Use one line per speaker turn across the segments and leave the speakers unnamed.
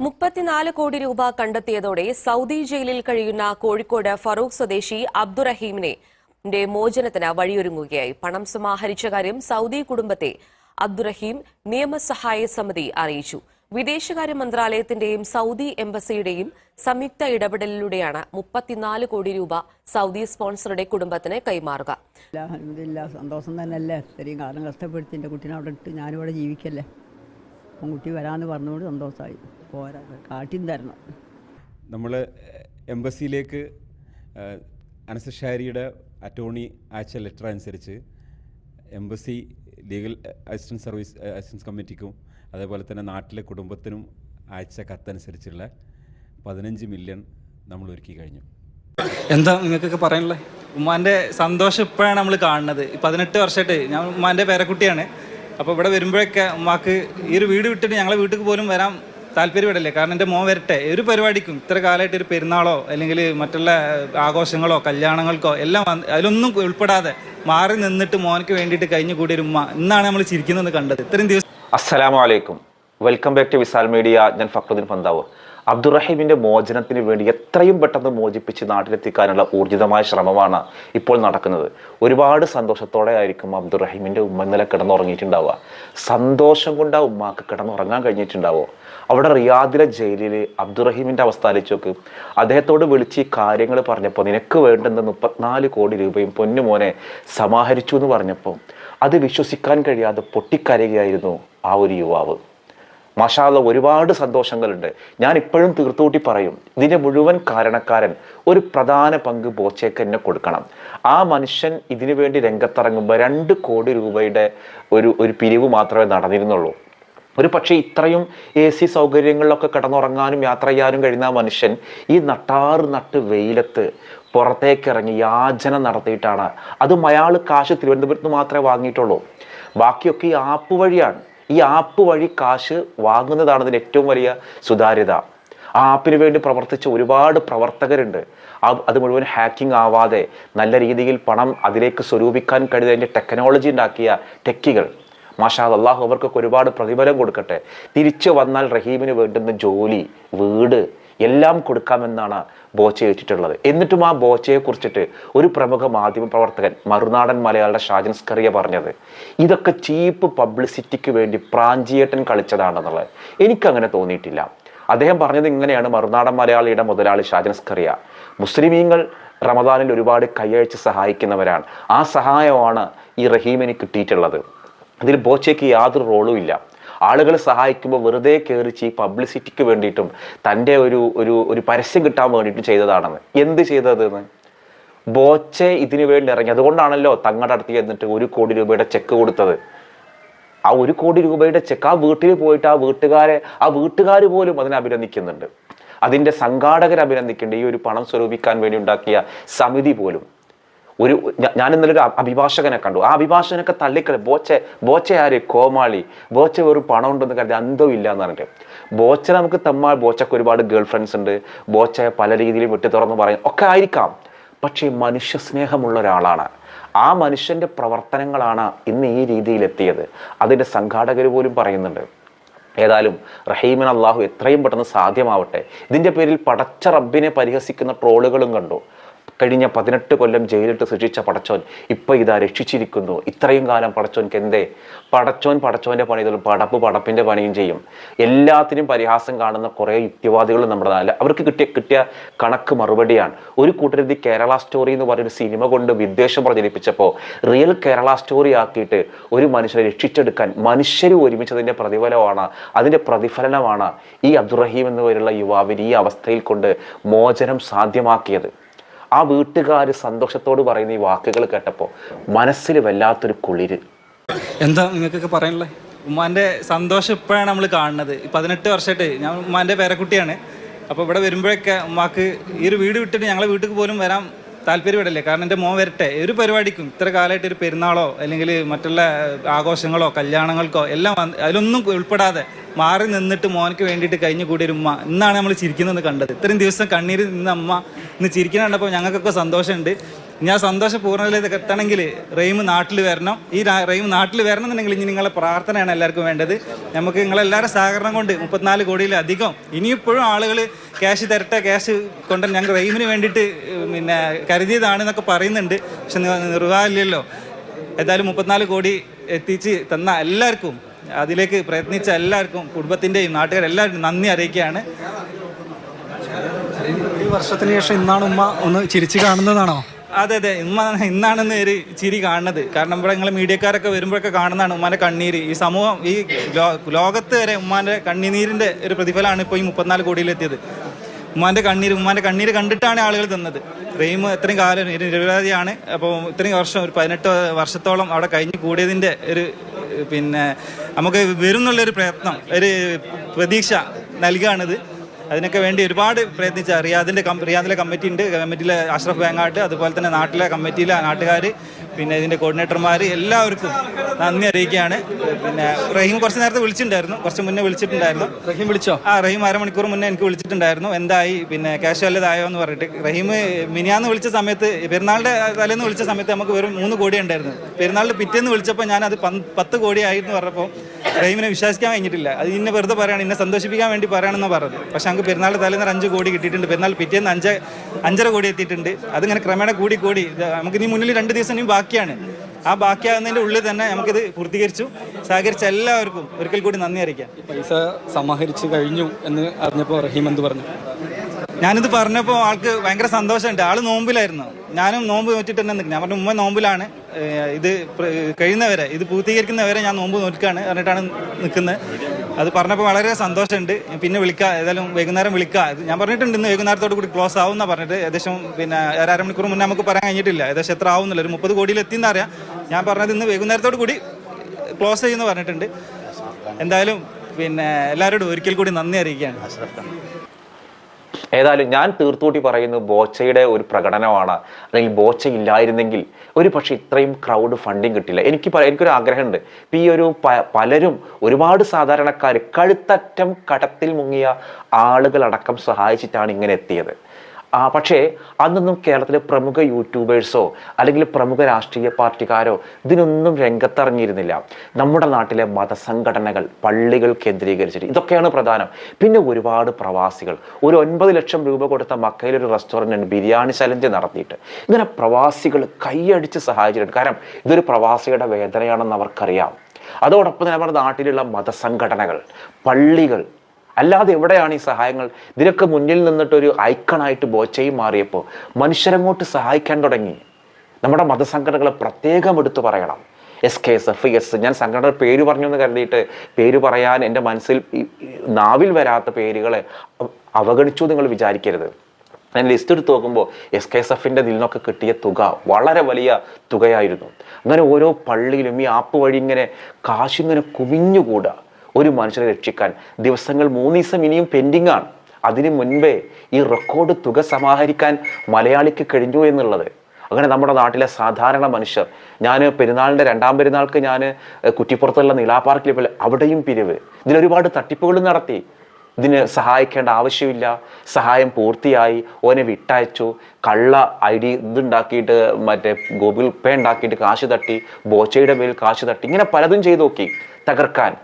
മുപ്പത്തിനാല് കോടി രൂപ കണ്ടെത്തിയതോടെ സൗദി ജയിലിൽ കഴിയുന്ന കോഴിക്കോട് ഫറൂഖ് സ്വദേശി അബ്ദുറഹീമിനെ മോചനത്തിന് വഴിയൊരുങ്ങുകയായി. പണം സമാഹരിച്ച കാര്യം സൗദി കുടുംബത്തെ അബ്ദുറഹീം നിയമസഹായ സമിതി അറിയിച്ചു. വിദേശകാര്യ മന്ത്രാലയത്തിന്റെയും സൗദി എംബസിയുടെയും സംയുക്ത ഇടപെടലിലൂടെയാണ് മുപ്പത്തിനാല് കോടി രൂപ സൗദി സ്പോൺസറുടെ കുടുംബത്തിന് കൈമാറുക.
സന്തോഷം തന്നെയല്ലേ? ഇത്രയും കാലം കഷ്ടപ്പെടുത്തി എന്റെ കുട്ടീനെ അവിടെ ഇട്ട് ഞാനിവിടെ ജീവിക്കല്ലേ? കുട്ടി വരാമെന്ന് പറഞ്ഞുകൊണ്ട് സന്തോഷമായി പോരാ കാട്ടിൻ തരണം.
നമ്മൾ എംബസിയിലേക്ക് അനസഷാരിയുടെ അറ്റോർണി അയച്ച ലെറ്റർ അനുസരിച്ച് embassy legal assistance service assistance കമ്മിറ്റിക്കും അതേപോലെ തന്നെ നാട്ടിലെ കുടുംബത്തിനും അയച്ച കത്തനുസരിച്ചുള്ള പതിനഞ്ച് മില്യൺ നമ്മൾ ഒരുക്കി കഴിഞ്ഞു.
എന്താ നിങ്ങൾക്കൊക്കെ പറയാനുള്ളത്? ഉമ്മാന്റെ സന്തോഷം ഇപ്പോഴാണ് നമ്മൾ കാണുന്നത്. ഈ പതിനെട്ട് വർഷമായിട്ട് ഞാൻ ഉമ്മാന്റെ പേരക്കുട്ടിയാണ്. അപ്പോൾ ഇവിടെ വരുമ്പോഴൊക്കെ ഉമ്മാക്ക് ഈ ഒരു വീട് വിട്ടിട്ട് ഞങ്ങളെ വീട്ടിൽ പോലും വരാൻ താല്പര്യപ്പെടില്ലേ? കാരണം എന്റെ മോൻ വരട്ടെ. ഒരു പരിപാടിക്കും ഇത്ര കാലമായിട്ട് ഒരു പെരുന്നാളോ അല്ലെങ്കിൽ മറ്റുള്ള ആഘോഷങ്ങളോ കല്യാണങ്ങൾക്കോ എല്ലാം അതിലൊന്നും ഉൾപ്പെടാതെ മാറി നിന്നിട്ട് മോനക്ക് വേണ്ടിയിട്ട് കഴിഞ്ഞു കൂടിയ ഉമ്മ ഇന്നാണ് നമ്മൾ ചിരിക്കുന്നത് കണ്ടത്. ഇത്രയും ദിവസം
അസ്സലാമു അലൈക്കും. Welcome back to Wisal media. ഞാൻ ഫക്രുദ്ദീൻ പന്താവ്. അബ്ദുറഹീമിന്റെ മോചനത്തിന് വേണ്ടി എത്രയും പെട്ടെന്ന് മോചിപ്പിച്ച് നാട്ടിലെത്തിക്കാനുള്ള ഊർജിതമായ ശ്രമമാണ് ഇപ്പോൾ നടക്കുന്നത്. ഒരുപാട് സന്തോഷത്തോടെ ആയിരിക്കും അബ്ദുറഹീമിന്റെ ഉമ്മ ഇന്നലെ കിടന്നുറങ്ങിയിട്ടുണ്ടാവുക. സന്തോഷം കൊണ്ട് ആ ഉമ്മാക്ക് കിടന്നുറങ്ങാൻ കഴിഞ്ഞിട്ടുണ്ടാവോ? അവിടെ റിയാദിലെ ജയിലിൽ അബ്ദുറഹീമിന്റെ അവസ്ഥ ആലോചിച്ച് നോക്ക്. അദ്ദേഹത്തോട് വിളിച്ച് ഈ കാര്യങ്ങൾ പറഞ്ഞപ്പോൾ നിനക്ക് വേണ്ടുന്ന മുപ്പത്തിനാല് കോടി രൂപയും പൊന്നുമോനെ സമാഹരിച്ചു എന്ന് പറഞ്ഞപ്പോൾ അത് വിശ്വസിക്കാൻ കഴിയാതെ പൊട്ടിക്കരയുകയായിരുന്നു ആ ഒരു യുവാവ്. മാഷാല്ല ഒരുപാട് സന്തോഷങ്ങളുണ്ട്. ഞാൻ ഇപ്പോഴും തീർത്തുകൂട്ടി പറയും ഇതിന്റെ മുഴുവൻ കാരണക്കാരൻ ഒരു പ്രധാന പങ്ക് ബോച്ചേക്ക് എന്നെ കൊടുക്കണം. ആ മനുഷ്യൻ ഇതിനു വേണ്ടി രംഗത്തിറങ്ങുമ്പോൾ രണ്ട് കോടി രൂപയുടെ ഒരു ഒരു പിരിവ് മാത്രമേ നടന്നിരുന്നുള്ളൂ. ഒരു പക്ഷേ ഇത്രയും എ സി സൗകര്യങ്ങളിലൊക്കെ കിടന്നുറങ്ങാനും യാത്ര ചെയ്യാനും കഴിയുന്ന മനുഷ്യൻ ഈ നട്ടാറ് നട്ട് വെയിലത്ത് പുറത്തേക്കിറങ്ങി യാചന നടത്തിയിട്ടാണ്. അതും അയാൾ കാശ് തിരുവനന്തപുരത്ത് മാത്രമേ വാങ്ങിയിട്ടുള്ളൂ. ബാക്കിയൊക്കെ ഈ ആപ്പ് വഴിയാണ്. ഈ ആപ്പ് വഴി കാശ് വാങ്ങുന്നതാണ് ഇതിന് ഏറ്റവും വലിയ സുതാര്യത. ആ ആപ്പിന് വേണ്ടി പ്രവർത്തിച്ച ഒരുപാട് പ്രവർത്തകരുണ്ട്. അത് മുഴുവൻ ഹാക്കിംഗ് ആവാതെ നല്ല രീതിയിൽ പണം അതിലേക്ക് സ്വരൂപിക്കാൻ കഴിയുന്നതിന്റെ ടെക്നോളജി ഉണ്ടാക്കിയ ടെക്കികൾ. മാഷാ അള്ളാഹു അവർക്കൊക്കെ ഒരുപാട് പ്രതിഫലം കൊടുക്കട്ടെ. തിരിച്ചു വന്നാൽ റഹീമിന് വേണ്ടുന്ന ജോലി വീട് എല്ലാം കൊടുക്കാമെന്നാണ് ബോച്ച ഏറ്റിട്ടുള്ളത്. എന്നിട്ടും ആ ബോച്ചയെ കുറിച്ചിട്ട് ഒരു പ്രമുഖ മാധ്യമ പ്രവർത്തകൻ മറുനാടൻ മലയാളിയുടെ ഷാജൻ സ്കറിയ പറഞ്ഞത് ഇതൊക്കെ ചീപ്പ് പബ്ലിസിറ്റിക്ക് വേണ്ടി പ്രാഞ്ചിയേട്ടൻ കളിച്ചതാണെന്നുള്ളത്. എനിക്കങ്ങനെ തോന്നിയിട്ടില്ല. അദ്ദേഹം പറഞ്ഞത് ഇങ്ങനെയാണ് മറുനാടൻ മലയാളിയുടെ മുതലാളി ഷാജൻ സ്കറിയ. മുസ്ലിമീങ്ങൾ റമദാനിൽ ഒരുപാട് കൈയഴിച്ച് സഹായിക്കുന്നവരാണ്. ആ സഹായമാണ് ഈ റഹീമിന് കിട്ടിയിട്ടുള്ളത്. അതിൽ ബോച്ചയ്ക്ക് യാതൊരു റോളും ഇല്ല. ആളുകൾ സഹായിക്കുമ്പോൾ വെറുതെ കയറിച്ച് ഈ പബ്ലിസിറ്റിക്ക് വേണ്ടിയിട്ടും തന്റെ ഒരു ഒരു ഒരു പരസ്യം കിട്ടാൻ വേണ്ടിയിട്ടും ചെയ്തതാണെന്ന്. എന്ത് ചെയ്തതെന്ന്? ബോച്ചെ ഇതിനു വേണ്ടി ഇറങ്ങി. അതുകൊണ്ടാണല്ലോ തങ്ങളുടെ അടുത്ത് ചെന്നിട്ട് ഒരു കോടി രൂപയുടെ ചെക്ക് കൊടുത്തത്. ആ ഒരു കോടി രൂപയുടെ ചെക്ക് ആ വീട്ടിൽ പോയിട്ട് ആ വീട്ടുകാരെ ആ വീട്ടുകാർ പോലും അതിനെ അഭിനന്ദിക്കുന്നുണ്ട്. അതിന്റെ സംഘാടകർ അഭിനന്ദിക്കേണ്ട ഈ ഒരു പണം സ്വരൂപിക്കാൻ വേണ്ടി ഉണ്ടാക്കിയ സമിതി പോലും. ഒരു ഞാൻ ഇന്നലെ ഒരു അഭിഭാഷകനെ കണ്ടു. ആ അഭിഭാഷകനൊക്കെ തള്ളിക്കളി ബോച്ചെ ബോച്ച ആര്? കോമാളി. ബോച്ച ഒരു പണം ഉണ്ടെന്ന് കരുതി അന്തവും ഇല്ല എന്ന് പറഞ്ഞിട്ട്. ബോച്ച നമുക്ക് തമ്മാൽ ബോച്ചക്ക് ഒരുപാട് ഗേൾ ഫ്രണ്ട്സ് ഉണ്ട്. ബോച്ച പല രീതിയിലും വിട്ടു തുറന്ന് പറയും. ഒക്കെ ആയിരിക്കാം. പക്ഷേ മനുഷ്യ സ്നേഹമുള്ള ഒരാളാണ്. ആ മനുഷ്യന്റെ പ്രവർത്തനങ്ങളാണ് ഇന്ന് ഈ രീതിയിലെത്തിയത്. അതിന്റെ സംഘാടകർ പോലും പറയുന്നുണ്ട്. ഏതായാലും റഹീമിൻ അള്ളാഹു എത്രയും പെട്ടെന്ന് സാധ്യമാവട്ടെ. ഇതിന്റെ പേരിൽ പടച്ച റബ്ബിനെ പരിഹസിക്കുന്ന ട്രോളുകളും കണ്ടു. കഴിഞ്ഞ പതിനെട്ട് കൊല്ലം ജയിലിട്ട് സൃഷ്ടിച്ച പടച്ചോൻ ഇപ്പം ഇതാ രക്ഷിച്ചിരിക്കുന്നു. ഇത്രയും കാലം പടച്ചോൻക്ക് എന്തേ? പടച്ചോൻ പടച്ചോന്റെ പണി ചെയ്തോളും പടപ്പ് പടപ്പിന്റെ പണിയും ചെയ്യും. എല്ലാത്തിനും പരിഹാസം കാണുന്ന കുറേ യുക്തിവാദികൾ നമ്മുടെ നാട്ടിൽ അവർക്ക് കിട്ടിയ കിട്ടിയ കണക്ക് മറുപടിയാണ്. ഒരു കൂട്ടരുതി കേരള സ്റ്റോറി എന്ന് പറയുന്ന സിനിമ കൊണ്ട് വിദ്വേഷം പ്രചരിപ്പിച്ചപ്പോൾ റിയൽ കേരള സ്റ്റോറി ആക്കിയിട്ട് ഒരു മനുഷ്യനെ രക്ഷിച്ചെടുക്കാൻ മനുഷ്യർ ഒരുമിച്ചതിന്റെ പ്രതിഫലമാണ് അതിന്റെ പ്രതിഫലനമാണ് ഈ അബ്ദുറഹീം എന്ന് പേരുള്ള യുവാവിന് ഈ അവസ്ഥയിൽ കൊണ്ട് മോചനം സാധ്യമാക്കിയത്. ആ വീട്ടുകാർ സന്തോഷത്തോട് പറയുന്ന ഈ വാക്കുകൾ കേട്ടപ്പോൾ മനസ്സിൽ വല്ലാത്തൊരു കുളിര്.
എന്താ നിങ്ങൾക്കൊക്കെ പറയാനുള്ളത്? ഉമ്മാന്റെ സന്തോഷം ഇപ്പോഴാണ് നമ്മൾ കാണുന്നത്. പതിനെട്ട് വർഷമായിട്ട് ഞാൻ ഉമ്മാന്റെ പേരക്കുട്ടിയാണ്. അപ്പോൾ ഇവിടെ വരുമ്പോഴൊക്കെ ഉമ്മാക്ക് ഈ ഒരു വീട് വിട്ടിട്ട് ഞങ്ങളെ വീട്ടിൽ പോലും വരാൻ താല്പര്യപ്പെടില്ലേ കാരണം എന്റെ മോൻ വരട്ടെ. ഒരു പരിപാടിക്കും ഇത്ര കാലമായിട്ട് ഒരു പെരുന്നാളോ അല്ലെങ്കിൽ മറ്റുള്ള ആഘോഷങ്ങളോ കല്യാണങ്ങൾക്കോ എല്ലാം അതിലൊന്നും ഉൾപ്പെടാതെ മാറി നിന്നിട്ട് മോനക്ക് വേണ്ടിയിട്ട് കഴിഞ്ഞു കൂടിയ ഉമ്മ. ഇന്നാണ് നമ്മൾ ചിരിക്കുന്നത് കണ്ടത്. ഇത്രയും ദിവസം കണ്ണീര് നിന്ന അമ്മ ഇന്ന് ചിരിക്കുന്ന ഞങ്ങൾക്കൊക്കെ സന്തോഷമുണ്ട്. ഞാൻ സന്തോഷ പൂർണതയിലേക്ക് എത്തണമെങ്കിൽ റെയിം നാട്ടിൽ വരണം. ഈ റെയിം നാട്ടിൽ വരണം എന്നുണ്ടെങ്കിൽ ഇനി നിങ്ങളെ പ്രാർത്ഥനയാണ് എല്ലാവർക്കും വേണ്ടത്. നമുക്ക് നിങ്ങളെല്ലാവരും സഹകരണം കൊണ്ട് മുപ്പത്തിനാല് കോടിയിലധികം ഇനിയിപ്പോഴും ആളുകൾ ക്യാഷ് തരട്ടെ ക്യാഷ് കൊണ്ട് ഞങ്ങൾ റെയിമിന് വേണ്ടിയിട്ട് പിന്നെ കരുതിയതാണ് എന്നൊക്കെ പറയുന്നുണ്ട്. പക്ഷെ നിർവാഹമില്ലല്ലോ. ഏതായാലും മുപ്പത്തിനാല് കോടി എത്തിച്ച് തന്ന എല്ലാവർക്കും അതിലേക്ക് പ്രയത്നിച്ച എല്ലാവർക്കും കുടുംബത്തിന്റെയും നാട്ടുകാരെല്ലാവർക്കും നന്ദി അറിയിക്കുകയാണ്.
ഈ വർഷത്തിന് ശേഷം ഇന്നാണ് ഉമ്മ ഒന്ന് ചിരിച്ചു കാണുന്നതാണോ?
അതെ അതെ. ഉമ്മ ഇന്നാണെന്ന് ഒരു ചിരി കാണുന്നത്. കാരണം ഇവിടെ നിങ്ങൾ മീഡിയക്കാരൊക്കെ വരുമ്പോഴൊക്കെ കാണുന്നതാണ് ഉമ്മാന്റെ കണ്ണീര്. ഈ സമൂഹം ഈ ലോകത്ത് വരെ ഉമ്മാന്റെ കണ്ണീരിന്റെ ഒരു പ്രതിഫലമാണ് ഇപ്പോൾ ഈ മുപ്പത്തിനാല് കോടിയിലെത്തിയത്. ഉമ്മാന്റെ കണ്ണീര് ഉമ്മാന്റെ കണ്ണീര് കണ്ടിട്ടാണ് ആളുകൾ തന്നത്. റെയിം ഇത്രയും കാലം നിരപരാധിയാണ്. അപ്പോൾ ഇത്രയും വർഷം ഒരു പതിനെട്ട് വർഷത്തോളം അവിടെ കഴിഞ്ഞ് കൂടിയതിന്റെ ഒരു പിന്നെ നമുക്ക് വരും എന്നുള്ളൊരു പ്രയത്നം ഒരു പ്രതീക്ഷ നൽകുകയാണിത് അതിനൊക്കെ വേണ്ടി ഒരുപാട് പ്രയത്നിച്ച റിയാദിന്റെ കം റിയാദിലെ കമ്മിറ്റി ഉണ്ട് കമ്മിറ്റിയിലെ അഷ്റഫ് വേങ്ങാട്ട് അതുപോലെ തന്നെ നാട്ടിലെ കമ്മിറ്റിയിലെ നാട്ടുകാർ പിന്നെ ഇതിന്റെ കോർഡിനേറ്റർമാർ എല്ലാവർക്കും നന്ദി അറിയിക്കുകയാണ്. പിന്നെ റഹീം കുറച്ച് നേരത്തെ വിളിച്ചിട്ടുണ്ടായിരുന്നു. കുറച്ച് മുന്നേ വിളിച്ചിട്ടുണ്ടായിരുന്നു.
റഹീം വിളിച്ചോ?
ആ റഹീം അരമണിക്കൂർ മുന്നേ എനിക്ക് വിളിച്ചിട്ടുണ്ടായിരുന്നു. എന്തായി? പിന്നെ ക്യാഷ് വല്ലതായോ എന്ന് പറഞ്ഞിട്ട്. റഹീം മിനിയാന്ന് വിളിച്ച സമയത്ത് പെരുന്നാളിന്റെ തലേന്ന് വിളിച്ച സമയത്ത് നമുക്ക് വെറും മൂന്ന് കോടി ഉണ്ടായിരുന്നു പെരുന്നാളിന്റെ പിറ്റേന്ന് വിളിച്ചപ്പോൾ ഞാൻ അത് പന്ത് പത്ത് കോടി ആയിരുന്നു എന്ന് പറഞ്ഞപ്പോൾ റഹീമിനെ വിശ്വസിക്കാൻ കഴിഞ്ഞിട്ടില്ല. അത് ഇന്നെ വെറുതെ പറയാണ് ഇന്നെ സന്തോഷിപ്പിക്കാൻ വേണ്ടി പറയണമെന്ന് പറഞ്ഞത്. പക്ഷെ നമുക്ക് പെരുന്നാൾ തലേന്ന് അഞ്ച് കോടി കിട്ടിയിട്ടുണ്ട്. പെരുന്നാൾ പിറ്റേന്ന് അഞ്ച് അഞ്ചര കോടി എത്തിയിട്ടുണ്ട്. അതിങ്ങനെ ക്രമേണ കൂടി കൂടി. നമുക്ക് ഇനി മുന്നിൽ രണ്ട് ദിവസം ഇനിയും ബാക്കിയാണ്. ആ ബാക്കിയാകുന്നതിന്റെ ഉള്ളിൽ തന്നെ നമുക്കിത് പൂർത്തീകരിച്ചു. സഹകരിച്ച എല്ലാവർക്കും ഒരിക്കൽ കൂടി നന്ദി അറിയിക്കാം.
പൈസ സമാഹരിച്ച് കഴിഞ്ഞു എന്ന് അറിഞ്ഞപ്പോൾ റഹീം എന്ത് പറഞ്ഞു?
ഞാനിത് പറഞ്ഞപ്പോൾ ആൾക്ക് ഭയങ്കര സന്തോഷമുണ്ട്. ആൾ നോമ്പിലായിരുന്നു. ഞാനും നോമ്പ് നോറ്റിട്ട് തന്നെ നിൽക്കുന്നത് ഞാൻ പറഞ്ഞു ഉമ്മ നോമ്പിലാണ്. ഇത് കഴിയുന്നവരെ ഇത് പൂർത്തീകരിക്കുന്നവരെ ഞാൻ നോമ്പ് നോക്കുകയാണ് പറഞ്ഞിട്ടാണ് നിൽക്കുന്നത്. അത് പറഞ്ഞപ്പോൾ വളരെ സന്തോഷമുണ്ട്. പിന്നെ വിളിക്കാം. ഏതായാലും വൈകുന്നേരം വിളിക്കാം. ഞാൻ പറഞ്ഞിട്ടുണ്ട് ഇന്ന് വൈകുന്നേരത്തോട് കൂടി ക്ലോസ് ആവും എന്നാണ് പറഞ്ഞിട്ട്. ഏകദേശം പിന്നെ ഒരു അരമണിക്കൂർ മുന്നേ നമുക്ക് പറയാൻ കഴിഞ്ഞിട്ടില്ല. ഏകദേശം എത്ര ആവുന്നില്ല. ഒരു മുപ്പത് എത്തിയെന്ന് അറിയാം. ഞാൻ പറഞ്ഞത് ഇന്ന് വൈകുന്നേരത്തോട് കൂടി ക്ലോസ് ചെയ്യുമെന്ന് പറഞ്ഞിട്ടുണ്ട്. എന്തായാലും പിന്നെ എല്ലാവരോടും ഒരിക്കൽ കൂടി നന്ദി അറിയിക്കുകയാണ്.
ഏതായാലും ഞാൻ തീർത്തുകൂട്ടി പറയുന്നത് ബോച്ചയുടെ ഒരു പ്രകടനമാണ്. അല്ലെങ്കിൽ ബോച്ച ഇല്ലായിരുന്നെങ്കിൽ ഒരു പക്ഷേ ഇത്രയും ക്രൗഡ് ഫണ്ടിങ് കിട്ടില്ല. എനിക്ക് എനിക്കൊരു ആഗ്രഹമുണ്ട്. ഇപ്പം ഈ ഒരു പലരും ഒരുപാട് സാധാരണക്കാർ കഴുത്തറ്റം കടത്തിൽ മുങ്ങിയ ആളുകളടക്കം സഹായിച്ചിട്ടാണ് ഇങ്ങനെ എത്തിയത്. ആ പക്ഷേ അന്നൊന്നും കേരളത്തിലെ പ്രമുഖ യൂട്യൂബേഴ്സോ അല്ലെങ്കിൽ പ്രമുഖ രാഷ്ട്രീയ പാർട്ടിക്കാരോ ഇതിനൊന്നും രംഗത്തിറങ്ങിയിരുന്നില്ല. നമ്മുടെ നാട്ടിലെ മതസംഘടനകൾ പള്ളികൾ കേന്ദ്രീകരിച്ചിട്ട് ഇതൊക്കെയാണ് പ്രധാനം. പിന്നെ ഒരുപാട് പ്രവാസികൾ. ഒരു ഒൻപത് ലക്ഷം രൂപ കൊടുത്ത മക്കയിൽ ഒരു റെസ്റ്റോറന്റ് ബിരിയാണി ചലഞ്ച് നടത്തിയിട്ട്. ഇങ്ങനെ പ്രവാസികൾ കൈയടിച്ച് സഹായിച്ചിട്ടുണ്ട്. കാരണം ഇതൊരു പ്രവാസിയുടെ വേദനയാണെന്ന് അവർക്കറിയാം. അതോടൊപ്പം തന്നെ നമ്മുടെ നാട്ടിലുള്ള മതസംഘടനകൾ പള്ളികൾ അല്ലാതെ എവിടെയാണ് ഈ സഹായങ്ങൾ? ഇതിനൊക്കെ മുന്നിൽ നിന്നിട്ടൊരു ഐക്കണായിട്ട് ബോച്ചയും മാറിയപ്പോൾ മനുഷ്യരങ്ങോട്ട് സഹായിക്കാൻ തുടങ്ങി. നമ്മുടെ മതസംഘടനകളെ പ്രത്യേകം എടുത്തു പറയണം. S K S F S ഞാൻ സംഘടന പേര് പറഞ്ഞു എന്ന് കരുതിയിട്ട് പേര് പറയാൻ എന്റെ മനസ്സിൽ നാവിൽ വരാത്ത പേരുകളെ അവ- അവഗണിച്ചു നിങ്ങൾ വിചാരിക്കരുത്. ഞാൻ ലിസ്റ്റ് എടുത്ത് നോക്കുമ്പോൾ എസ് കെ എസ് എഫിന്റെ ഇതിൽ നിന്നൊക്കെ കിട്ടിയ തുക വളരെ വലിയ തുകയായിരുന്നു. അങ്ങനെ ഓരോ പള്ളിയിലും ഈ ആപ്പ് വഴി ഇങ്ങനെ കാശിങ്ങനെ കുമിഞ്ഞുകൂടുക ഒരു മനുഷ്യനെ രക്ഷിക്കാൻ. ദിവസങ്ങൾ മൂന്ന് ദിവസം ഇനിയും പെൻഡിങ് ആണ്. അതിനു മുൻപേ ഈ റെക്കോർഡ് തുക സമാഹരിക്കാൻ മലയാളിക്ക് കഴിഞ്ഞു എന്നുള്ളത്. അങ്ങനെ നമ്മുടെ നാട്ടിലെ സാധാരണ മനുഷ്യർ ഞാൻ പെരുന്നാളിന്റെ രണ്ടാം പെരുന്നാൾക്ക് ഞാൻ കുറ്റിപ്പുറത്തുള്ള നിലാ പാർക്കിൽ പോലെ അവിടെയും പിരിവ്. ഇതിലൊരുപാട് തട്ടിപ്പുകൾ നടത്തി. ഇതിന് സഹായിക്കേണ്ട ആവശ്യമില്ല. സഹായം പൂർത്തിയായി. ഓനെ വിട്ടയച്ചു. കള്ള ഐ ഡി ഇതുണ്ടാക്കിയിട്ട് മറ്റേ ഗൂഗിൾ പേ ഉണ്ടാക്കിയിട്ട് കാശ് തട്ടി ബോച്ചയുടെ മേൽ കാശ് തട്ടി ഇങ്ങനെ പലതും ചെയ്തു നോക്കി തകർക്കാൻ.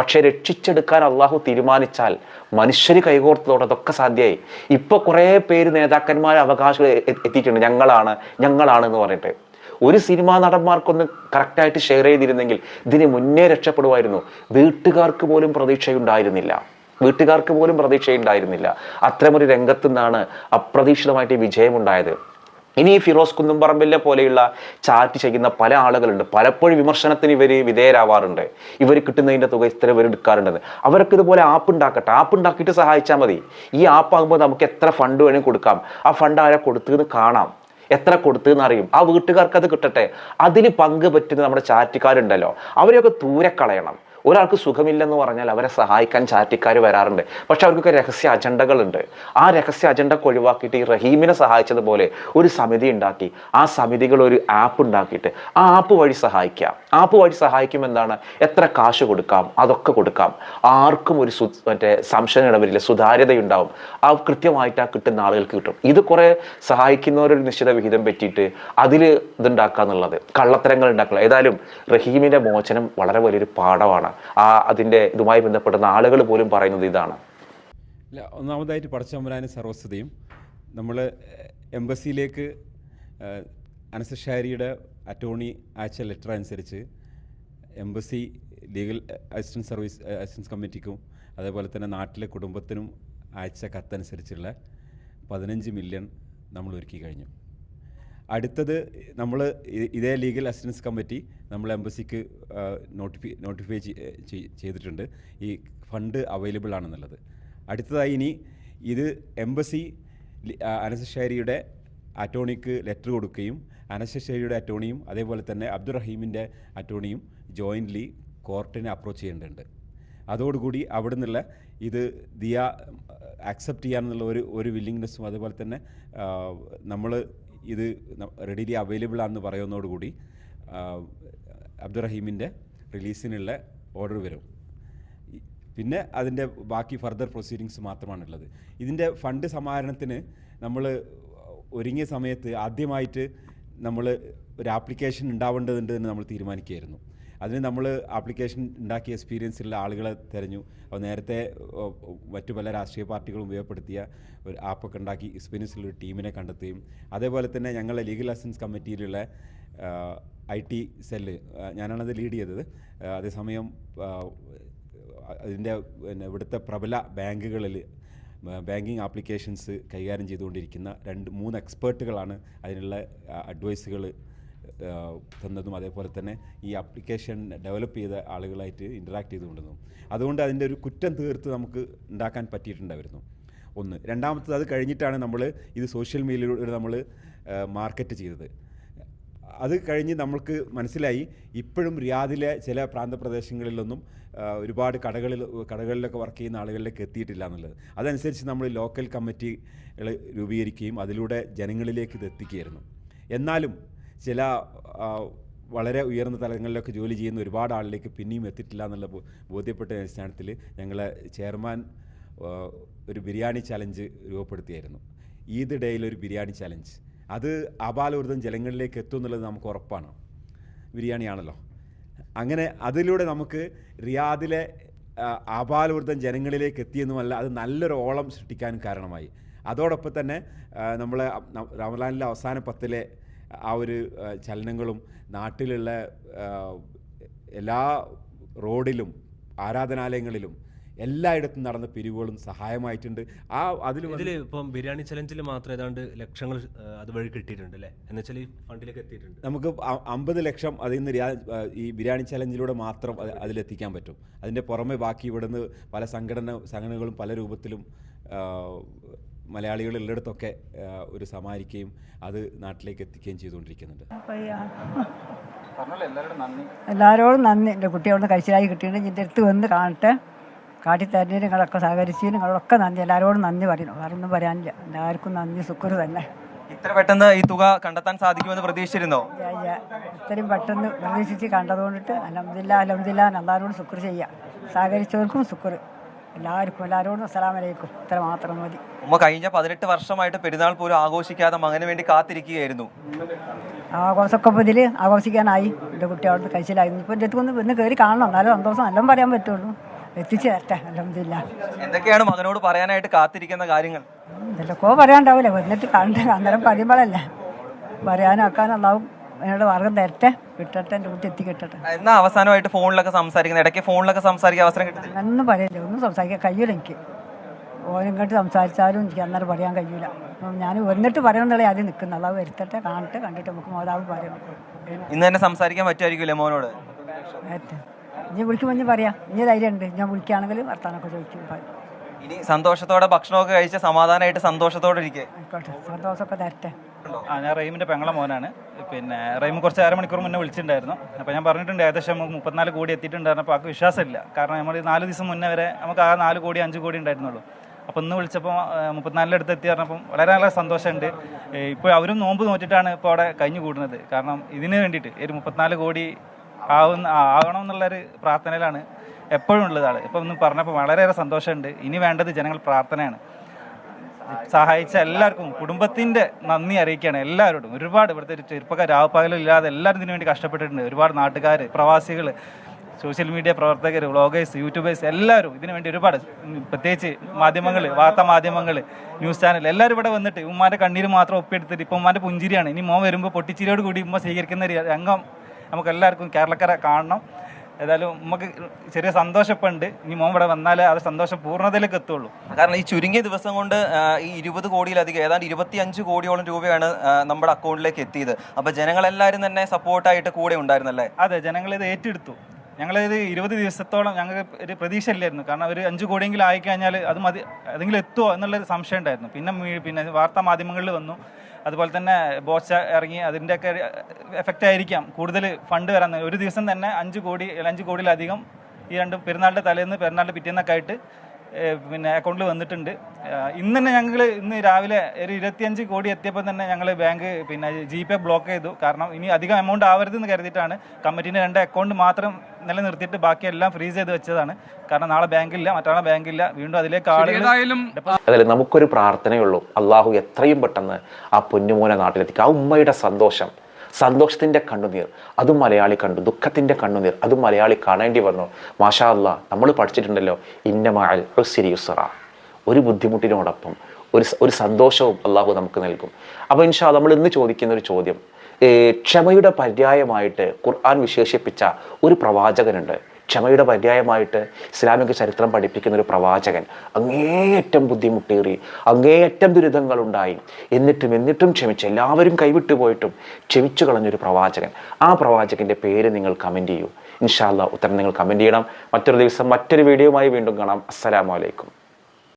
പക്ഷെ രക്ഷിച്ചെടുക്കാൻ അള്ളാഹു തീരുമാനിച്ചാൽ മനുഷ്യർ കൈകോർത്തതോടെ അതൊക്കെ സാധ്യമായി ഇപ്പൊ കുറേ പേര് നേതാക്കന്മാർ അവകാശം എത്തിയിട്ടുണ്ട്. ഞങ്ങളാണ് ഞങ്ങളാണ് എന്ന് പറഞ്ഞിട്ട്. ഒരു സിനിമാ നടന്മാർക്കൊന്ന് കറക്റ്റായിട്ട് ഷെയർ ചെയ്തിരുന്നെങ്കിൽ ഇതിന് മുന്നേ രക്ഷപ്പെടുമായിരുന്നു. വീട്ടുകാർക്ക് പോലും പ്രതീക്ഷയുണ്ടായിരുന്നില്ല. വീട്ടുകാർക്ക് പോലും പ്രതീക്ഷയുണ്ടായിരുന്നില്ല. അത്തരമൊരു രംഗത്തു നിന്നാണ് അപ്രതീക്ഷിതമായിട്ട് വിജയമുണ്ടായത്. ഇനി ഫിറോസ് കുന്നുംപറമ്പിലെ പോലെയുള്ള ചാറ്റ് ചെയ്യുന്ന പല ആളുകളുണ്ട്. പലപ്പോഴും വിമർശനത്തിന് ഇവർ വിധേയരാവാറുണ്ട്. ഇവർ കിട്ടുന്നതിന്റെ തുക ഇത്ര ഇവർ എടുക്കാറുണ്ടെന്ന്. അവർക്ക് ഇതുപോലെ ആപ്പ് ഉണ്ടാക്കട്ടെ. ആപ്പ് ഉണ്ടാക്കിയിട്ട് സഹായിച്ചാൽ മതി. ഈ ആപ്പ് ആകുമ്പോൾ നമുക്ക് എത്ര ഫണ്ട് വേണമെങ്കിൽ കൊടുക്കാം. ആ ഫണ്ട് ആരാ കൊടുത്തതെന്ന് കാണാം. എത്ര കൊടുത്തെന്ന് അറിയും. ആ വീട്ടുകാർക്ക് അത് കിട്ടട്ടെ. അതിന് പങ്ക് പറ്റുന്ന നമ്മുടെ ചാറ്റുകാരുണ്ടല്ലോ. അവരെയൊക്കെ ദൂരെ കളയണം. ഒരാൾക്ക് സുഖമില്ലെന്ന് പറഞ്ഞാൽ അവരെ സഹായിക്കാൻ ചാറ്റിക്കാർ വരാറുണ്ട്. പക്ഷെ അവർക്കൊക്കെ രഹസ്യ അജണ്ടകളുണ്ട്. ആ രഹസ്യ അജണ്ട ഒഴിവാക്കിയിട്ട് ഈ റഹീമിനെ സഹായിച്ചതുപോലെ ഒരു സമിതി ഉണ്ടാക്കി. ആ സമിതികൾ ഒരു ആപ്പ് ഉണ്ടാക്കിയിട്ട് ആ ആപ്പ് വഴി സഹായിക്കാം ആപ്പ് വഴി സഹായിക്കും എന്താണ് എത്ര കാശ് കൊടുക്കാം? അതൊക്കെ കൊടുക്കാം. ആർക്കും ഒരു സു മറ്റേ സംശയം ഇടവരില്ല. സുതാര്യതയുണ്ടാവും. ആ കൃത്യമായിട്ട് ആ കിട്ടുന്ന ആളുകൾക്ക് കിട്ടും. ഇത് കുറേ സഹായിക്കുന്നവരൊരു നിശ്ചിത വിഹിതം പറ്റിയിട്ട് അതിൽ ഇതുണ്ടാക്കുക എന്നുള്ളത് കള്ളത്തരങ്ങൾ ഉണ്ടാക്കുക ഏതായാലും റഹീമിന്റെ മോചനം വളരെ വലിയൊരു പാഠമാണ്. ആ അതിന്റെ ഇതുമായി ബന്ധപ്പെടുന്ന ആളുകൾ പോലും പറയുന്നത് ഇതാണ്.
ഇല്ല ഒന്നാമതായിട്ട് പടച്ചമ്പരാനും സർവസ്വതയും നമ്മൾ എംബസിയിലേക്ക് അനസഷാരിയുടെ അറ്റോർണി അയച്ച ലെറ്റർ അനുസരിച്ച് embassy legal assistance service assistance കമ്മിറ്റിക്കും അതേപോലെ തന്നെ നാട്ടിലെ കുടുംബത്തിനും അയച്ച കത്തനുസരിച്ചുള്ള പതിനഞ്ച് മില്യൺ നമ്മൾ ഒരുക്കി കഴിഞ്ഞു. അടുത്തത് നമ്മൾ ഇതേ ലീഗൽ അസിസ്റ്റൻസ് കമ്മിറ്റി നമ്മൾ എംബസിക്ക് നോട്ടിഫൈ നോട്ടിഫൈ ചെയ്തിട്ടുണ്ട്. ഈ ഫണ്ട് അവൈലബിൾ ആണെന്നുള്ളത്. അടുത്തതായി ഇനി ഇത് എംബസി അനസഷാരിയുടെ അറ്റോണിക്ക് ലെറ്റർ കൊടുക്കുകയും അനസഷാരിയുടെ അറ്റോണിയും അതേപോലെ തന്നെ അബ്ദുറഹീമിന്റെ അറ്റോണിയും ജോയിന്റ്ലി കോർട്ടിനെ അപ്രോച്ച് ചെയ്യേണ്ടതുണ്ട്. അതോടുകൂടി അവിടെ നിന്നുള്ള ഇത് ദിയ ആക്സെപ്റ്റ് ചെയ്യാമെന്നുള്ള ഒരു ഒരു വില്ലിങ്നെസ്സും അതുപോലെ തന്നെ നമ്മൾ ഇത് റെഡിലി അവൈലബിൾ ആണെന്ന് പറയുന്നതോടുകൂടി അബ്ദുറഹീമിന്റെ റിലീസിനുള്ള ഓർഡർ വരും. പിന്നെ അതിന്റെ ബാക്കി ഫർദർ പ്രൊസീഡിങ്സ് മാത്രമാണുള്ളത്. ഇതിന്റെ ഫണ്ട് സമാഹരണത്തിന് നമ്മൾ ഒരുങ്ങിയ സമയത്ത് ആദ്യമായിട്ട് നമ്മൾ ഒരു ആപ്ലിക്കേഷൻ ഉണ്ടാവേണ്ടതുണ്ട് എന്ന് നമ്മൾ തീരുമാനിക്കുകയായിരുന്നു. അതിന് നമ്മൾ ആപ്ലിക്കേഷൻ ഉണ്ടാക്കിയ എക്സ്പീരിയൻസ് ഉള്ള ആളുകളെ തിരഞ്ഞു. അപ്പോൾ നേരത്തെ മറ്റു പല രാഷ്ട്രീയ പാർട്ടികളും ഉപയോഗപ്പെടുത്തിയ ഒരു ആപ്പൊക്കെ ഉണ്ടാക്കി എക്സ്പീരിയൻസ് ഉള്ള ഒരു ടീമിനെ കണ്ടെത്തുകയും അതേപോലെ തന്നെ ഞങ്ങളെ ലീഗൽ അസിസ്റ്റൻസ് കമ്മിറ്റിയിലുള്ള ഐ ടി സെല്ല് ഞാനാണത് ലീഡ് ചെയ്തത്. അതേസമയം അതിന്റെ പിന്നെ ഇവിടുത്തെ പ്രബല ബാങ്കുകളിൽ ബാങ്കിങ് ആപ്ലിക്കേഷൻസ് കൈകാര്യം ചെയ്തുകൊണ്ടിരിക്കുന്ന രണ്ട് മൂന്ന് എക്സ്പേർട്ടുകളാണ് അതിനുള്ള അഡ്വൈസുകൾ തന്നതും അതേപോലെ തന്നെ ഈ ആപ്ലിക്കേഷൻ ഡെവലപ്പ് ചെയ്ത ആളുകളായിട്ട് ഇന്ററാക്ട് ചെയ്തുകൊണ്ടിരുന്നു. അതുകൊണ്ട് അതിന്റെ ഒരു കുറ്റം തീർത്ത് നമുക്ക് ഉണ്ടാക്കാൻ പറ്റിയിട്ടുണ്ടായിരുന്നു. ഒന്ന്. രണ്ടാമത്തത് അത് കഴിഞ്ഞിട്ടാണ് നമ്മൾ ഇത് സോഷ്യൽ മീഡിയയിലൂടെ നമ്മൾ മാർക്കറ്റ് ചെയ്തത്. അത് കഴിഞ്ഞ് നമ്മൾക്ക് മനസ്സിലായി ഇപ്പോഴും റിയാദിലെ ചില പ്രാന്തപ്രദേശങ്ങളിലൊന്നും ഒരുപാട് കടകളിൽ കടകളിലൊക്കെ വർക്ക് ചെയ്യുന്ന ആളുകളിലേക്ക് എത്തിയിട്ടില്ല എന്നുള്ളത്. അതനുസരിച്ച് നമ്മൾ ലോക്കൽ കമ്മിറ്റികൾ രൂപീകരിക്കുകയും അതിലൂടെ ജനങ്ങളിലേക്ക് ഇത് എത്തിക്കുകയായിരുന്നു. എന്നാലും ചില വളരെ ഉയർന്ന തലങ്ങളിലൊക്കെ ജോലി ചെയ്യുന്ന ഒരുപാട് ആളിലേക്ക് പിന്നെയും എത്തിയിട്ടില്ല എന്നുള്ള ബോധ്യപ്പെട്ട അടിസ്ഥാനത്തിൽ ഞങ്ങൾ ചെയർമാൻ ഒരു ബിരിയാണി ചലഞ്ച് രൂപപ്പെടുത്തിയായിരുന്നു. ഈദ് ഡേയിൽ ഒരു ബിരിയാണി ചലഞ്ച്. അത് അപാലവൃതം ജലങ്ങളിലേക്ക് എത്തും എന്നുള്ളത് നമുക്ക് ഉറപ്പാണ്. ബിരിയാണിയാണല്ലോ. അങ്ങനെ അതിലൂടെ നമുക്ക് റിയാദിലെ ആ, ജനങ്ങളിലേക്ക് എത്തിയെന്നുമല്ല അത് നല്ലൊരു ഓളം സൃഷ്ടിക്കാൻ കാരണമായി. അതോടൊപ്പം തന്നെ നമ്മൾ റമലാനിലെ അവസാന പത്തിലെ ആ ഒരു ചലനങ്ങളും നാട്ടിലുള്ള എല്ലാ റോഡിലും ആരാധനാലയങ്ങളിലും എല്ലായിടത്തും നടന്ന പിരിവുകളും സഹായമായിട്ടുണ്ട്. ആ അതിൽ
ഇതിൽ ഇപ്പം ബിരിയാണി ചലഞ്ചിൽ മാത്രം ഏതാണ്ട് ലക്ഷങ്ങൾ അതുവഴി കിട്ടിയിട്ടുണ്ട് അല്ലേ? എന്നുവെച്ചാൽ ഈ ഫണ്ടിലേക്ക് എത്തിയിട്ടുണ്ട്.
നമുക്ക് അമ്പത് ലക്ഷം അതിൽ നിന്ന് ഈ ബിരിയാണി ചലഞ്ചിലൂടെ മാത്രം അത് അതിലെത്തിക്കാൻ പറ്റും. അതിന്റെ പുറമെ ബാക്കി ഇവിടുന്ന് പല സംഘടന സംഘടനകളും പല രൂപത്തിലും മലയാളികൾ ഉള്ളിടത്തൊക്കെ ഒരു സമാഹരിക്കുകയും അത് നാട്ടിലേക്ക് എത്തിക്കുകയും ചെയ്തുകൊണ്ടിരിക്കുന്നുണ്ട്.
എല്ലാവരോടും നന്ദി. എന്റെ കുട്ടി കഴിച്ചിലായി കിട്ടിയിട്ട് എന്റെ അടുത്ത് വന്ന് കാണട്ടെ. കാട്ടിത്തരുന്നതിന് നിങ്ങളൊക്കെ സഹകരിച്ചു നിങ്ങളൊക്കെ നന്ദി. എല്ലാവരോടും നന്ദി പറയണം വേറെ ഒന്നും പറയാനില്ല. എല്ലാവർക്കും നന്ദി ശുക്ർ തന്നെ.
ഇത്ര പെട്ടെന്ന് ഈ തുക കണ്ടെത്താൻ സാധിക്കുമെന്ന് പ്രതീക്ഷിച്ചിരുന്നോ.
ഇത്രയും പെട്ടെന്ന് പ്രതീക്ഷിച്ച് കണ്ടതുകൊണ്ടിട്ട് അലഹമില്ല അലഹമില്ല എല്ലാവരോടും ശുക്ർ ചെയ്യാം. സഹകരിച്ചവർക്കും ശുക്ർ എല്ലാവർക്കും എല്ലാവരോടും അസ്സലാമലൈക്കും ഇത്ര മാത്രം മതി.
ഉമ്മ കഴിഞ്ഞ പതിനെട്ട് വർഷമായിട്ട് പെരുന്നാൾ പോലും ആഘോഷിക്കാതെ മകന് വേണ്ടി കാത്തിരിക്കുകയായിരുന്നു.
ആഘോഷമൊക്കെ ഇതിൽ ആഘോഷിക്കാനായി. എന്റെ കുട്ടി അവിടുന്ന് കഴിച്ചിലായി ഇപ്പോൾ എന്റെ ഒന്ന് ഇന്ന് കയറി കാണണം. എന്നാലും സന്തോഷം എല്ലാം പറയാൻ പറ്റുള്ളൂ. എത്തിച്ചു തരട്ടെ. അലഹമില്ല
എന്തൊക്കെയാണ് മകനോട് പറയാനായിട്ട് കാത്തിരിക്കുന്ന കാര്യങ്ങൾ?
എന്തൊക്കെയോ പറയാണ്ടാവില്ല വന്നിട്ട് കണ്ട് അന്നേരം പറയുമ്പോഴല്ലേ? പറയാനാക്കാനുണ്ടാവും. എന്നോട് മാർഗം തരട്ടെ കിട്ടട്ടെ എന്റെ കൂട്ടി എത്തി കിട്ടട്ടെ
എന്നാ അവസാനമായിട്ട് ഫോണിലൊക്കെ സംസാരിക്കുന്നത്? ഇടയ്ക്ക് ഫോണിലൊക്കെ സംസാരിക്കാൻ അവസരം കിട്ടില്ല?
ഒന്നും പറയില്ല ഒന്നും സംസാരിക്കാൻ കഴിയില്ല എനിക്ക്. ഓനിങ്ങോട്ട് സംസാരിച്ചാലും എനിക്ക് അന്നേരം പറയാൻ കഴിയില്ല അപ്പം ഞാൻ വന്നിട്ട് പറയണമെന്നുള്ള ആദ്യം നിൽക്കുന്ന. അത് വരുത്തട്ടെ കാണട്ടെ കണ്ടിട്ട് നമുക്ക് മോതാവ് പറയണം.
ഇന്ന് തന്നെ സംസാരിക്കാൻ പറ്റുമായിരിക്കില്ലേ മോനോട്?
ഇനി വിളിക്കുമ്പോൾ ഇനി പറയാം. ഇനി ധൈര്യമുണ്ട്. ഞാൻ വിളിക്കുകയാണെങ്കിൽ വർത്താനൊക്കെ ചോദിക്കും. പറയും.
ഇനി സന്തോഷത്തോടെ ഭക്ഷണമൊക്കെ കഴിച്ച് സമാധാനമായിട്ട് സന്തോഷത്തോടെ ഇരിക്കുക
ആയിക്കോട്ടെ. സന്തോഷമൊക്കെ തരട്ടെ.
ആ ഞാൻ റഹീമിന്റെ പെങ്ങളെ മോനാണ്. പിന്നെ റഹീം കുറച്ച് അരമണിക്കൂർ മുന്നേ വിളിച്ചിട്ടുണ്ടായിരുന്നു. അപ്പോൾ ഞാൻ പറഞ്ഞിട്ടുണ്ട് ഏകദേശം നമുക്ക് മുപ്പത്തിനാല് കോടി എത്തിയിട്ടുണ്ടായിരുന്നു. അപ്പോൾ ആൾക്ക് വിശ്വാസമില്ല. കാരണം നമ്മൾ നാല് ദിവസം മുന്നേ വരെ നമുക്ക് ആ നാല് കോടി അഞ്ച് കോടി ഉണ്ടായിരുന്നുള്ളൂ. അപ്പോൾ ഇന്ന് വിളിച്ചപ്പോൾ മുപ്പത്തിനാലിന്റെ അടുത്ത് എത്തി പറഞ്ഞപ്പം വളരെ നല്ല സന്തോഷമുണ്ട്. ഇപ്പോൾ അവരും നോമ്പ് നോറ്റിട്ടാണ് ഇപ്പോൾ അവിടെ കഴിഞ്ഞു കൂടുന്നത്. കാരണം ഇതിന് വേണ്ടിയിട്ട് ഒരു മുപ്പത്തിനാല് കോടി ആവുന്ന ആകണം എന്നുള്ളൊരു പ്രാർത്ഥനയിലാണ് എപ്പോഴും ഉള്ളതാണ് ആൾ ഒന്ന് പറഞ്ഞപ്പോൾ വളരെയേറെ സന്തോഷമുണ്ട്. ഇനി വേണ്ടത് ജനങ്ങൾ പ്രാർത്ഥനയാണ്. സഹായിച്ച എല്ലാവർക്കും കുടുംബത്തിന്റെ നന്ദി അറിയിക്കുകയാണ് എല്ലാവരോടും. ഒരുപാട് ഇവിടുത്തെ ഒരു ചെറുപ്പക്കാർ രാവപ്പകലില്ലാതെ എല്ലാവരും ഇതിനു വേണ്ടി കഷ്ടപ്പെട്ടിട്ടുണ്ട്. ഒരുപാട് നാട്ടുകാർ പ്രവാസികൾ സോഷ്യൽ മീഡിയ പ്രവർത്തകർ വ്ളോഗേഴ്സ് യൂട്യൂബേഴ്സ് എല്ലാവരും ഇതിനു വേണ്ടി ഒരുപാട് പ്രത്യേകിച്ച് മാധ്യമങ്ങൾ വാർത്താ മാധ്യമങ്ങൾ ന്യൂസ് ചാനൽ എല്ലാവരും ഇവിടെ വന്നിട്ട് ഉമ്മാന്റെ കണ്ണീര് മാത്രം ഒപ്പിയെടുത്തിട്ട് ഇപ്പം ഉമ്മാന്റെ പുഞ്ചിരിയാണ്. ഇനി മോൻ വരുമ്പോൾ പൊട്ടിച്ചിരിയോട് കൂടി ഉമ്മ സ്വീകരിക്കുന്ന രംഗം നമുക്ക് എല്ലാവർക്കും കേരളക്കാരെ കാണണം. ഏതായാലും നമുക്ക് ചെറിയ സന്തോഷപ്പുണ്ട്. ഇനി മോൻ ഇവിടെ വന്നാലേ അത് സന്തോഷം പൂർണതയിലേക്ക് എത്തുള്ളൂ.
കാരണം ഈ ചുരുങ്ങിയ ദിവസം കൊണ്ട് ഈ ഇരുപത് കോടിയിലധികം ഏതാണ്ട് ഇരുപത്തി അഞ്ച് കോടിയോളം രൂപയാണ് നമ്മുടെ അക്കൗണ്ടിലേക്ക് എത്തിയത്. അപ്പൊ ജനങ്ങളെല്ലാവരും തന്നെ സപ്പോർട്ടായിട്ട് കൂടെ ഉണ്ടായിരുന്നല്ലേ?
അതെ ജനങ്ങൾ ഇത് ഏറ്റെടുത്തു. ഞങ്ങൾ ഞങ്ങളിത് ഇരുപത് ദിവസത്തോളം ഞങ്ങൾക്ക് ഒരു പ്രതീക്ഷ ഇല്ലായിരുന്നു കാരണം ഒരു അഞ്ച് കോടിയെങ്കിലും ആയിക്കഴിഞ്ഞാൽ അത് മതി അതെങ്കിലും എത്തുമോ എന്നുള്ളൊരു സംശയം ഉണ്ടായിരുന്നു. പിന്നെ പിന്നെ വാർത്താ മാധ്യമങ്ങളിൽ വന്നു. അതുപോലെ തന്നെ ബോച്ച ഇറങ്ങി അതിന്റെയൊക്കെ എഫക്റ്റ് ആയിരിക്കാം. കൂടുതൽ ഫണ്ട് വരാൻ ഒരു ദിവസം തന്നെ അഞ്ച് കോടി അഞ്ച് കോടിയിലധികം ഈ രണ്ട് പെരുന്നാളിന്റെ തലേന്ന് പെരുന്നാളിന്റെ പിറ്റേന്നൊക്കെ ആയിട്ട് പിന്നെ അക്കൗണ്ടിൽ വന്നിട്ടുണ്ട്. ഇന്ന് തന്നെ ഞങ്ങൾ ഇന്ന് രാവിലെ ഒരു ഇരുപത്തിയഞ്ച് കോടി എത്തിയപ്പോൾ തന്നെ ഞങ്ങൾ ബാങ്ക് പിന്നെ ജി പേ ബ്ലോക്ക് ചെയ്തു. കാരണം ഇനി അധികം എമൗണ്ട് ആവരുതെന്ന് കരുതിയിട്ടാണ് കമ്മിറ്റീന്റെ രണ്ട് അക്കൗണ്ട് മാത്രം നിലനിർത്തിയിട്ട് ബാക്കിയെല്ലാം ഫ്രീസ് ചെയ്ത് വെച്ചതാണ്. കാരണം നാളെ ബാങ്കില്ല മറ്റാളെ ബാങ്കില്ല വീണ്ടും അതിലേക്ക് ആളുകൾ
അതിൽ നമുക്കൊരു പ്രാർത്ഥനയുള്ളൂ. അള്ളാഹു എത്രയും പെട്ടെന്ന് ആ പൊന്നുമോനെ നാട്ടിലെത്തിക്കുക ആ ഉമ്മയുടെ സന്തോഷം സന്തോഷത്തിന്റെ കണ്ണുനീർ അതും മലയാളി കണ്ടു. ദുഃഖത്തിന്റെ കണ്ണുനീർ അതും മലയാളി കാണേണ്ടി വന്നു. മാഷാ അല്ലാ നമ്മൾ പഠിച്ചിട്ടുണ്ടല്ലോ. ഇന്നമാൽ സിരിയുസറ ഒരു ബുദ്ധിമുട്ടിനോടൊപ്പം ഒരു ഒരു സന്തോഷവും അള്ളാഹു നമുക്ക് നൽകും. അപ്പോൾ ഇൻഷാ നമ്മൾ ഇന്ന് ചോദിക്കുന്ന ഒരു ചോദ്യം. ക്ഷമയുടെ പര്യായമായിട്ട് ഖുർആൻ വിശേഷിപ്പിച്ച ഒരു പ്രവാചകനുണ്ട്. ക്ഷമയുടെ പര്യായമായിട്ട് ഇസ്ലാമിക ചരിത്രം പഠിപ്പിക്കുന്ന ഒരു പ്രവാചകൻ. അങ്ങേയറ്റം ബുദ്ധിമുട്ടേറി അങ്ങേയറ്റം ദുരിതങ്ങളുണ്ടായി. എന്നിട്ടും എന്നിട്ടും ക്ഷമിച്ച് എല്ലാവരും കൈവിട്ടു പോയിട്ടും ക്ഷമിച്ചു കളഞ്ഞൊരു പ്രവാചകൻ. ആ പ്രവാചകന്റെ പേര് നിങ്ങൾ കമന്റ് ചെയ്യൂ. ഇൻഷാല്ല ഉത്തരം നിങ്ങൾ കമന്റ് ചെയ്യണം. മറ്റൊരു ദിവസം മറ്റൊരു വീഡിയോയുമായി വീണ്ടും കാണാം. അസ്സലാമലൈക്കും